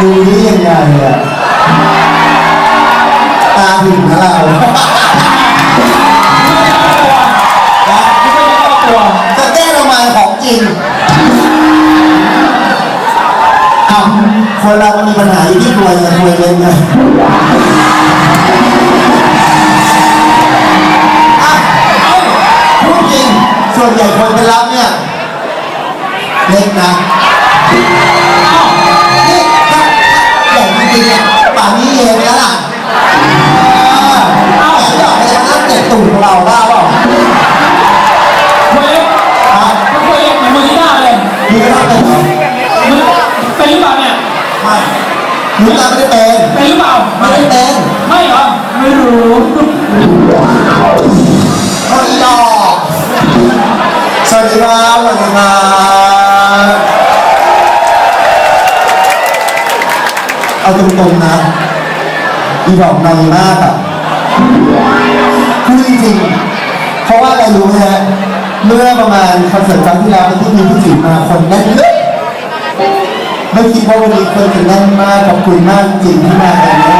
ดูนี่ยังไงอะตาถึงนะเราจะแก้ทำไมของจริงอ้าวคนเรามันมีปัญหาอยู่ที่ตัวเงินตัวเล่นไงอะเอาพูดจริง ส่วนใหญ่คนไปรับเนี่ย เล็กนะ ไม่หนูตาไม่ได้เป็นเป็นหรือเปล่าไม่ได้เป็น ไม่เหรอ ไม่รู้เขาอีดอกสวัสดีครับสวัสดีครับเอาตรงๆนะอีดอกนอยมากอะพูดจริงเพราะว่าอะไรรู้ไหมฮะเมื่อประมาณคอนเสิร์ตครั้งที่แล้วที่มีผู้จิตมาคนแน่นเลย ไม่คิดว่าวันนี้คนจะแน่นมากขอบคุณมากจริงที่มากันนะ